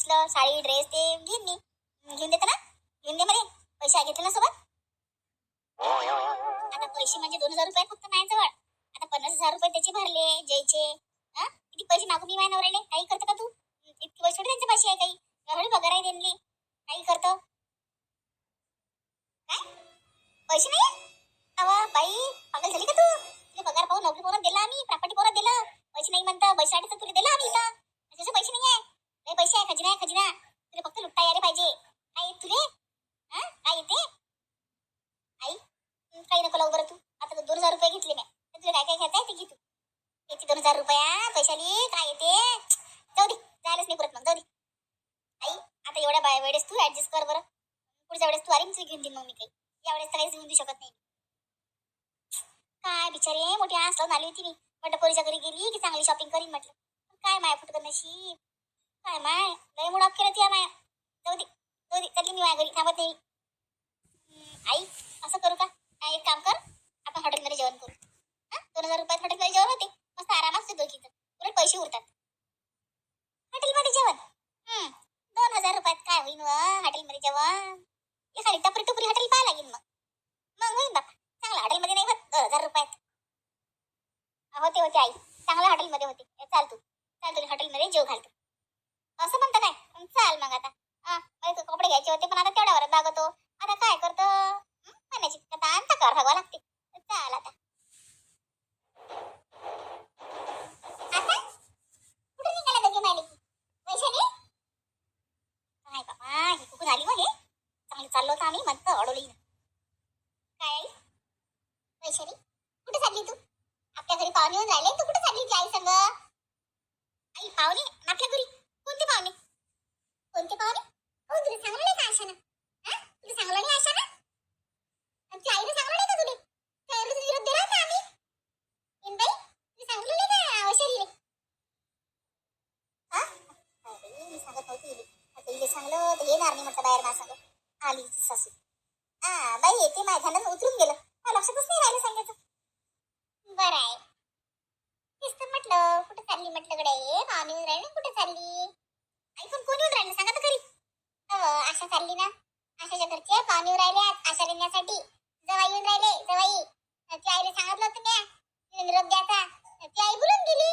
उचलं sari dress ते घेईन मी. घेऊन देते ना? घेऊन दे मध्ये पैसे आहे घेतले ना सोबत? आता पैसे म्हणजे दोन हजार रुपये फक्त माझ्याजवळ आता पन्नास हजार रुपये त्याचे भरले जयचे हा? किती पैसे मागू मी माझ्या नवऱ्याने काही करतं का तू? इतके पैसे थोडी त्यांच्या आहे काही? एवढी पगार आहे त्यांनी काही करतं. काय? पैसे नाही? बाई पागल झाली का तू तुला पगार पाहून नोकरी पाहून दिला आम्ही प्रॉपर्टी पाहून दिलं पैसे नाही म्हणता पैसे आले तर तुला दिला आम्ही इथं त्याचे पैसे नाही आहे लय पैसे आहे खजिना आहे खजिना तुला फक्त लुटता यायला पाहिजे काय येत तुले हा काय येते आई हं, काही नको लावू बरं तू आता तर दोन हजार रुपये घेतले मी तर तुला काय काय घेताय ते घे तू याची दोन हजार रुपया पैशाली काय येते जाऊ दे जायलाच नाही परत मग जाऊ दे आई आता एवढ्या बाय वेळेस तू ऍडजस्ट कर बरं. पुढच्या वेळेस तू आरीमच घेऊन देईन मग मी काही यावेळेस तर काहीच घेऊन देऊ शकत नाही. काय बिचारी मोठी आस लावून आली होती मी. म्हटलं पोरीच्या घरी गेली की चांगली शॉपिंग करीन म्हटलं. पण काय माया फुट करण्याशी काय माय. लय मुड ऑफ केलं ती माया. जाऊ दे जाऊ दे. चालली मी माझ्या घरी थांबत नाही. आई असं करू का? एक काम कर. आपण हॉटेलमध्ये जेवण करू. हा? दोन हजार रुपयात हॉटेलमध्ये जेवण होते मस्त आरामात असते दोघीचं पुरे पैसे उरतात हॉटेलमध्ये जेवण हं, दोन हजार रुपयात काय होईन व हॉटेलमध्ये जेवण एखादी टपरी टपरी हॉटेल पाहा लागेल मग मग होईन बापा चांगला हॉटेलमध्ये नाही होत दोन हजार रुपयात होते होते आई चांगल्या हॉटेलमध्ये होते ए, चाल तू चाल तुला हॉटेलमध्ये जेव घालतो असं म्हणतं काय मग चाल मग आता हा मला तर कपडे घ्यायचे होते पण आता तेवढ्यावर बागतो आता काय करतो हं, पाण्याची आता आणता कर हवा लागते चाल आता आता कुठे निघाला दोघी मालिकी वैशाली काय बाबा हे कुठून आली मग हे चांगलं चाललो होतं आम्ही म्हणतो अडवली काय आई वैशाली कुठे चालली तू आपल्या घरी पाहुणे येऊन राहिले तू कुठे चालली ती आई संग आई पाहुणे आपल्या घरी कोणते पाहुणे कोणते पाहुणे हो तुला सांगलं नाही का आशानं हा तुला सांगलं नाही आशानं आमच्या आईने सांगलं नाही का तुला त्यावेळेस तुझी निरोप दिला होता आम्ही इंबाई तुला सांगलं नाही का वैशालीले हा अरे मी सांगत नव्हती हिला. आता हिला सांगलं तर येणार नाही म्हटलं बाहेर मा सांग आली तिची सासू हा बाई येते माझ्या ध्यानात उतरून गेलं मला लक्षातच नाही राहिलं सांगायचं बरं आहे तेच तर म्हटलं कुठं चालली म्हटलं कडे पाहुणे येऊन राहिले कुठे चालली? आई पण कोण येऊन राहिलं? सांगा तर खरी. आशा चालली ना? आशाच्या घरचे पाहुणे येऊन राहिले आज आशा देण्यासाठी. जवाई येऊन राहिले. जवाई ती आईला सांगितलं होतं म्या. निरोप द्यायचा. ती आई बोलून गेली.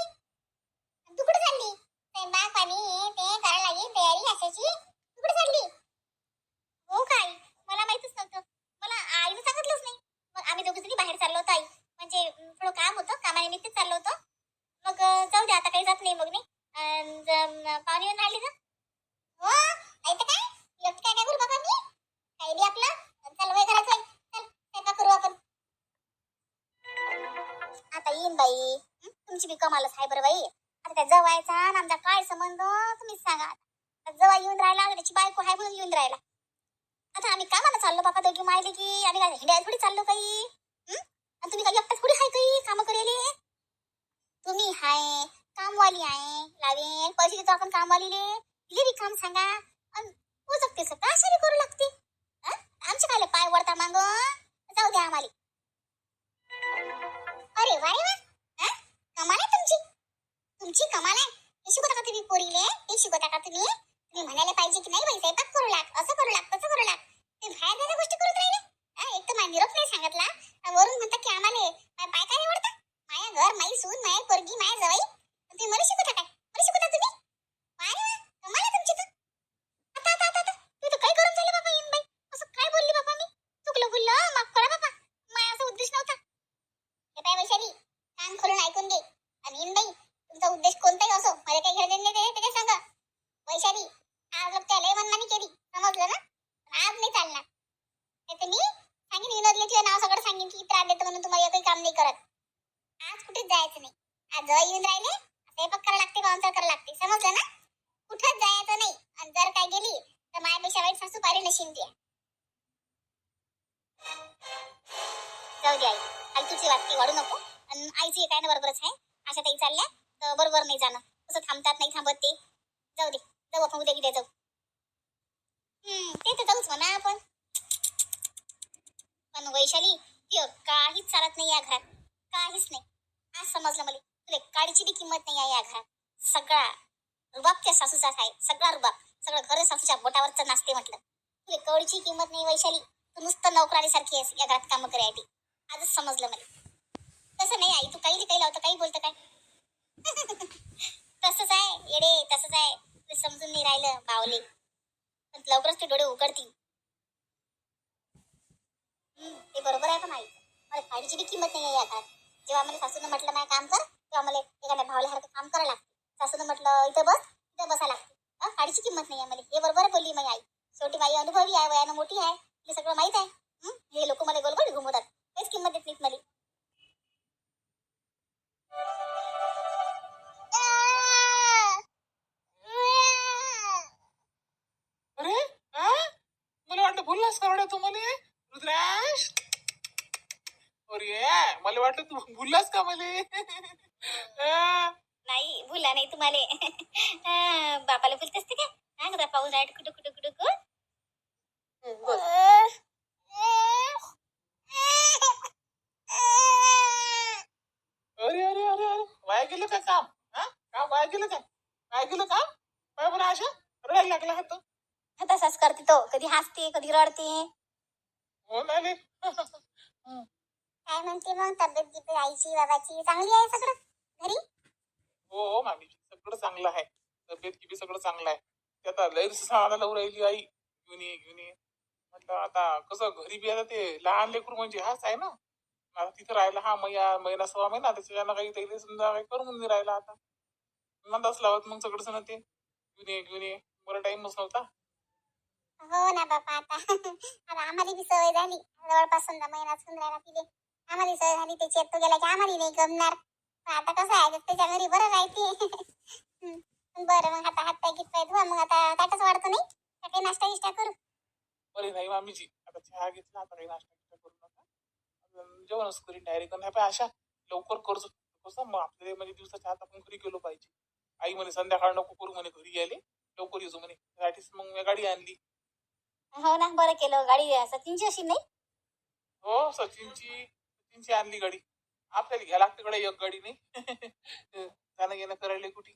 तू कुठे चालली? स्वयंपाक पाणी ते करायला लागेल तयारी आशाची. येईन बाई. तुमची बी कमालच आहे बरं बाई. आता त्या जवायचा आणि आमचा काय संबंध तुम्हीच सांगा आता. जवा येऊन राहिला त्याची बायको आहे म्हणून येऊन राहिला. आता आम्ही कामाला चाललो बाबा दोघी मायले की. आम्ही काय हिंड्या थोडी चाललो काही? आणि तुम्ही काही एकटाच थोडी हाय काही कामं करेले? तुम्ही हाय कामवाली आहे. लावेन पैसे देतो आपण कामवालीले. दिले बी काम सांगा. आणि उजकते तसं अशा करू लागते? आमचे काय पाय वरता मांग? जाऊ द्या आम्हाला. ಗೊತ್ತಾಗತ್ತು. ನೀ ಮನೇಲೆ सांगेन नाव सगळं सांगेन की त्रास देतो म्हणून तुम्हाला काही काम नाही करत. आज कुठेच जायचं नाही. आज जवळ येऊन राहिले स्वयंपाक करायला लागते बाउन्सर करायला लागते. समजलं ना? कुठंच जायचं नाही. आणि जर काय गेली तर माझ्यापेक्षा वाईट सासू पारी नशीन ती. जाऊ दे आई. फालतूची वाटते वाढू नको. आणि आईची काय ना बरोबरच आहे. अशा ताई चालल्या तर बरोबर नाही जाणं. कसं थांबतात नाही थांबत ते. जाऊ दे. जाऊ आपण उद्या किती जाऊ. हम्म ते तर जाऊच म्हणा आपण. वैशाली ती काहीच चालत नाही या घरात. काहीच नाही. आज समजलं मला. तुला काडीची बी किंमत नाही आहे या घरात. सगळा रुबाब त्या सासूचाच आहे. सगळा रुबाब. सगळं घर सासूच्या बोटावरचं नाचते म्हटलं. तुला कवडीची किंमत नाही वैशाली. तू नुसतं नोकरारीसारखी आहेस. या घरात कामं करायची आजच समजलं मला. तसं नाही आई. तू काही काही लावतं. काही बोलतं काय? तसंच आहे. येडे तसंच आहे. तुला समजून नाही राहिलं बावले. पण लवकरच ते डोळे उघडतील. ते बरोबर आहे पण आई मला साडीची बी किंमत नाही आहे या घरात जेव्हा मला सासूनं म्हटलं माझं काम कर. तेव्हा मला एखाद्या भावल्यासारखं काम करावं लागते. सासूनं म्हटलं इथं बस इथं बसायला लागते. हा, किंमत नाही आहे मला हे बरोबर बोलली माझी आई. शेवटी बाई अनुभवी आहे वयानं मोठी आहे. हे सगळं माहीत आहे. हे लोक मला गोलगोल घुमवतात. काहीच किंमत देत नाहीत मला. मला वाटलं तू बोललास का मला? नाही भुला नाही तुम्हाला. बापाला बोलत असते का? हा का पाहून राईट कुठं कुठं कुठं. अरे अरे अरे अरे वाया गेलं का काम? हा? काम वाया गेलं काय? वाया गेलं काम? काय बरं आशा रडायला लागला हा तो. तसाच करते तो. कधी हसते कधी रडते. हो ना काय म्हणते मग? तब्येत गिब्येत आईची बाबाची चांगली आहे सगळं? घरी? हो हो मामी सगळं चांगलं आहे. तब्येत किबी सगळं चांगलं आहे. ते आता लय सांगायला लावून राहिली आई. घेऊन ये घेऊन ये. म्हटलं आता कसं घरी बी आता ते लहान लेकरू म्हणजे हाच आहे ना. आता तिथं राहिला हा महिना महिना सव्वा महिना त्याच्यानं काही त्याला समजा काही करून नाही राहिला आता. म्हणताच लावत मग सगळं सण ते. घेऊन ये घेऊन ये. बरं टाइमच नव्हता. हो ना बापा आता. आता आम्हाला बी सवय झाली. जवळपास समजा महिनाच होऊन राहिला तिथे आम्हाला सवय झाली त्याची तो गेला की आम्हाला नाही गमणार. आता कसं आहे त्याच्या घरी बरं राहते. बरं मग आता हात पाय गीत पाय धुवा मग आता ताटच वाढतो नाही? काही नाश्ता गिष्टा करू? बरे नाही मामीजी आता चहा घेतला आता काही नाश्ता करू नका. जेवणच करीन डायरेक्ट नाही अशा लवकर कर्ज कसं मग आपल्याला म्हणजे दिवसाच्या आपण घरी गेलो पाहिजे. आई म्हणे संध्याकाळ नको करू म्हणे घरी यायले. लवकर येतो म्हणे. त्यासाठीच मग मी गाडी आणली. हो ना बरं केलं. गाडी सचिनची अशी नाही? हो सचिनची. सचिनची आणली गाडी. आपल्याला घ्या लागते कडे एक गाडी नाही. जाणं येणं करायला कुठे?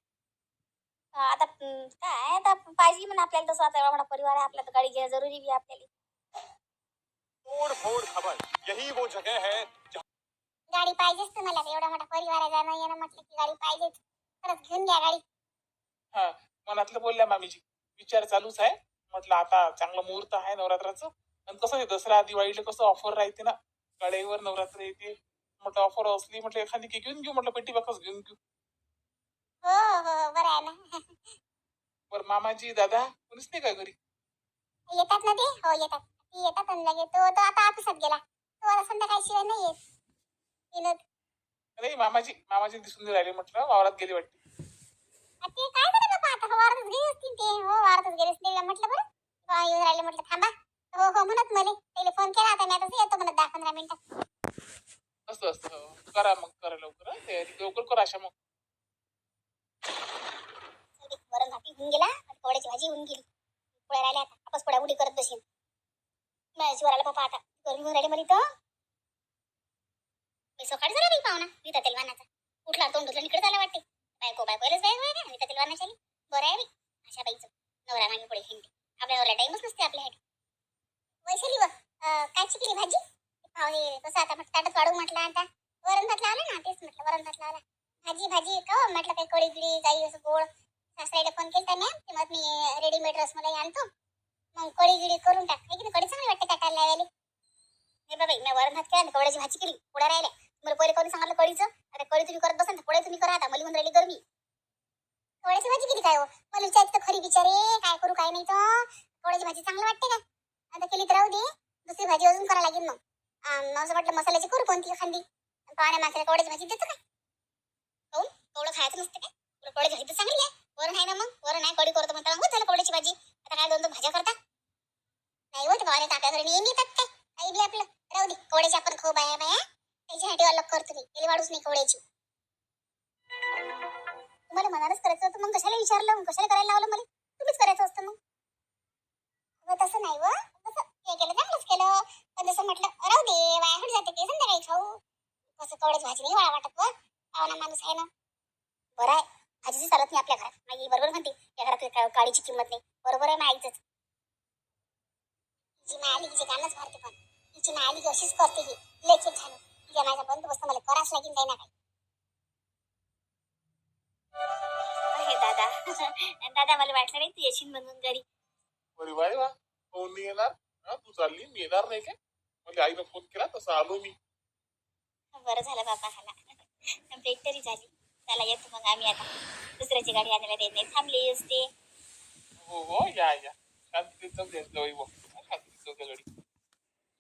आता काय आता पाहिजे म्हणून आपल्याला तसं आता एवढा मोठा परिवार आहे आपल्याला तर गाडी घ्या जरुरी बी आपल्याला. तोड़ फोड़ खबर. यही वो जगह है गाडी पाहिजेच तुम्हाला एवढा मोठा परिवार आहे जाणं येणं म्हटलं की गाडी पाहिजेच. खरंच घेऊन घ्या गाडी. हा मनातलं बोलल्या मामीजी. विचार चालूच आहे. म्हटलं आता चांगलं मुहूर्त आहे नवरात्राचं. आणि कसं आहे दसरा दिवाळीला कसं ऑफर राहते ना गाड्यावर नवरात्र येते म्हटलं ऑफर असली म्हटलं एखादी की घेऊन घेऊ म्हटलं पेटी बाकस घेऊन घेऊ. हो हो बरं आहे ना. बरं मामाजी दादा कोणीच नाही का घरी? येतात ना ते? हो येतात. ती येतात आणि लगे तो तो आता ऑफिसात गेला. तो आता संध्याकाळी शिवाय नाही येत. विनोद. नाही मामाजी मामाजी दिसून नाही राहिले म्हटलं वावरात गेले वाटते. आ, ते काय झालं बाबा? आता वावरातच गेले असतील ते. हो वावरातच गेले असतील. तिला म्हटलं बरं. येऊन राहिले म्हटलं थांबा. हो हो म्हणत मला. त्याला फोन केला आता मी आता येतो म्हणत दहा पंधरा मिनिटात असं असं हो. करा मग करा लवकर हं. तयारी लवकर करा अशा मग. वरण होऊन गेला पोळ्याची भाजी होऊन गेली. पोळ्या राहिल्या आता. आपस पोळ्या उडी करत बसेन. माझ्या जीवाला आला पप्पा आता गरमी होऊन राहिली इथं. मी सकाळी झाला नाही पाहुणा नीता तेलवानाचा. उठला तोंड धुतलं इकडे झाला वाटते. बायको बायकोलाच बायको आहे का नीता तेलवानाच्या बरं आहे बाई अशा बाईचं नवरा मागे पुढे हिंडी आपल्या नवरा टाईमच नसते आपल्यासाठी अं, केली भाजी? हो, पाहुणे कसं आता म्हटलं ताटच वाढू म्हटलं आता. वरण भात लावला ना तेच म्हटलं वरण भात लावला. भाजी भाजी का हो, म्हटलं काही कोळी गिडी काही असं गोड. सासऱ्याला फोन केला मी ते मग मी रेडीमेड रसमलाई आणतो. मग कोळी गिळी करून टाक. है की कडी चांगली वाटते टाकायला लावायला? हे बाबा मी वरण भात केला कवड्याची भाजी केली पुढे राहिल्या. मला पहिले करून सांगितलं कळीचं आता कळी तुम्ही करत बसा पुढे तुम्ही करा आता मला म्हणून राहिली गरमी. कवड्याची भाजी केली काय हो? मला विचारते खरी विचारे काय करू काय नाही तर? कवड्याची भाजी चांगली वाटते का? आता केली तर राहू दे. दुसरी भाजी अजून करा लागेल मग. माझं असं वाटलं मसाल्याची करू कोणती एखादी? पाण्या मागच्या कवड्याची भाजी देतो काय? हो कवडं खायचं नसतं काय? तुला कवड्याची भाजी तर चांगली आहे. वरण आहे ना मग? वरण आहे कडी करतो म्हणता मग झालं कवड्याची भाजी. आता काय दोन दोन भाज्या करता? नाही होत गावाला तर आपल्या घरी नेहमी येतात काय काही बी आपलं. राहू दे कवड्याची आपण खाऊ बाया बाया. त्याच्यासाठी अलग करतो मी. त्याला वाढूच नाही कवड्याची. तुम्हाला मनानच करायचं होतं मग कशाला विचारलं? मग कशाला करायला लावलं मला? तुम्हीच करायचं असतं मग. तसं नाही व तसं हे केलं चांगलंच केलं पण जसं म्हटलं राहू दे वाया हट जाते ते संध्याकाळी खाऊ. कसं कवड्याची भाजी नाही वाळा वाटत व पाहुणा माणूस आहे ना. बरं आहे. भाजीची चालत नाही आपल्या घरात. माझी बरोबर म्हणते या घरात काळीची किंमत नाही. बरोबर आहे माईच तिची माय आली हिचे कामच भरते पण. तिची माय आली की अशीच करते ही. लेखीत झालं. तिच्या माझा बंदोबस्त मला कराच लागेल काही. ना काही दादा. दादा मला वाटलं नाही तू येशील म्हणून घरी. बरी बाय वा. कोण नाही येणार तू चालली मी येणार नाही काय? म्हणजे आईनं फोन केला तसं आलो मी. बरं झालं बाबा मला भेट तरी झाली. चला येतो मग आम्ही आता. दुसऱ्याची गाडी आणायला देत नाही. थांबली असते हो हो या या. शांततेत जाऊ द्या जवळ बघ शांततेत जाऊ गाडी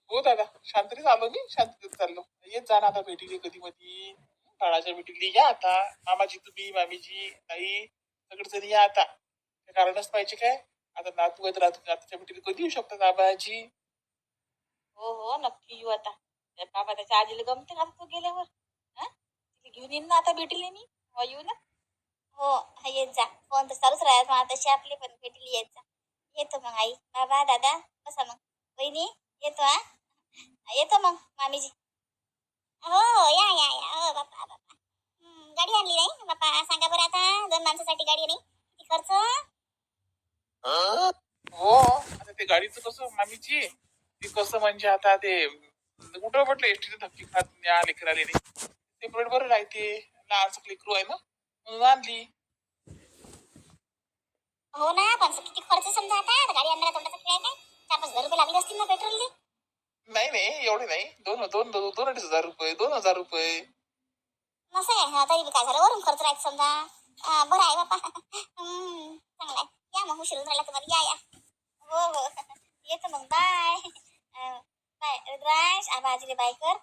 हो दादा. शांततेत आलो मी. शांततेत चाललो. येत जा ना आता भेटीले कधी मधी बाळाच्या भेटीली या आता. मामाजी तुम्ही मामीजी ताई सगळेजण या आता. कारणच पाहिजे काय? आता नातू आहेत रातू नातूच्या भेटीला कधी येऊ शकतात आबाजी? हो हो नक्की येऊ आता. त्या बाबा त्याच्या आजीला गमते का तो गेल्यावर. हा? तिला घेऊन येईन ना आता भेटेल मी? हो येऊ ना? हो हा येत जा. फोन तर चालूच राहत मग तशी आपली पण भेटली येत जा. येतो मग आई. बाबा दादा बसा मग. बहिणी येतो हा? येतो मग मामीजी. हो हो या या या. हो बाप्पा हम्म, गाडी आणली नाही? बाप्पा सांगा बरं आता. दोन माणसासाठी गाडी नाही. किती खर्च? हो आता ते गाडीचं कसं मामीची ते कसं म्हणजे आता ते कुठं म्हटलं एसटीचं धक्की खात न्या लेकराले ते ब्रेड बरं राहते. लहानसं लेकरू आहे ना? म्हणून आणली. हो ना पण किती खर्च समजा आता. आता गाडी आणणारा तोंडाचा खेळ आहे काय? चार पाच हजार रुपये लागले असतील ना नाही नाही एवढे नाही. दोन दोन दोन अडीच हजार रुपये दोन हजार रुपये. नसं बी काय झालं? वरून खर्च राहत समजा. हा, बरं आहे बापा. चांगलं या मग उशीर राहिला तुम्हाला. या या. हो हो. येतो मग. बाय. बाय रुद्रांश आबा आजीले बाय कर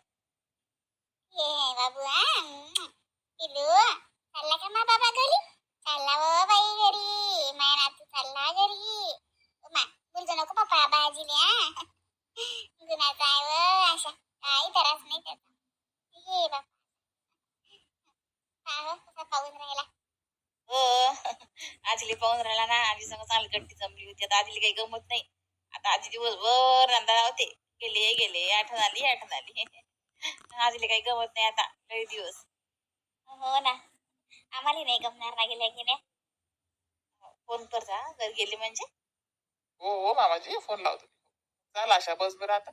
ये बाबू हा पिलू चालला का मा बाबा घरी चालला व बाई घरी माया नातू चालला घरी मा बोलतो नको पप्पा आबा आजीले हा गुणाचा आहे व अशा काही त्रास नाही त्याचा ये बाबा हा, कसा पाहून राहिला हो आजली पाहून राहिला ना आजी संग चांगली गट्टी जमली होती आता आजली काही गमत नाही आता आजी दिवसभर धंदा होते. गेले गेले आठवण आली आठवण आली. आजीला काही गमत नाही आता लई दिवस. हो ना. आम्हाला नाही गमणार ना गेल्या गेल्या. फोन कर जा घरी गेले म्हणजे? हो हो मामाजी फोन लावतो. चाल आशा बस बरं आता.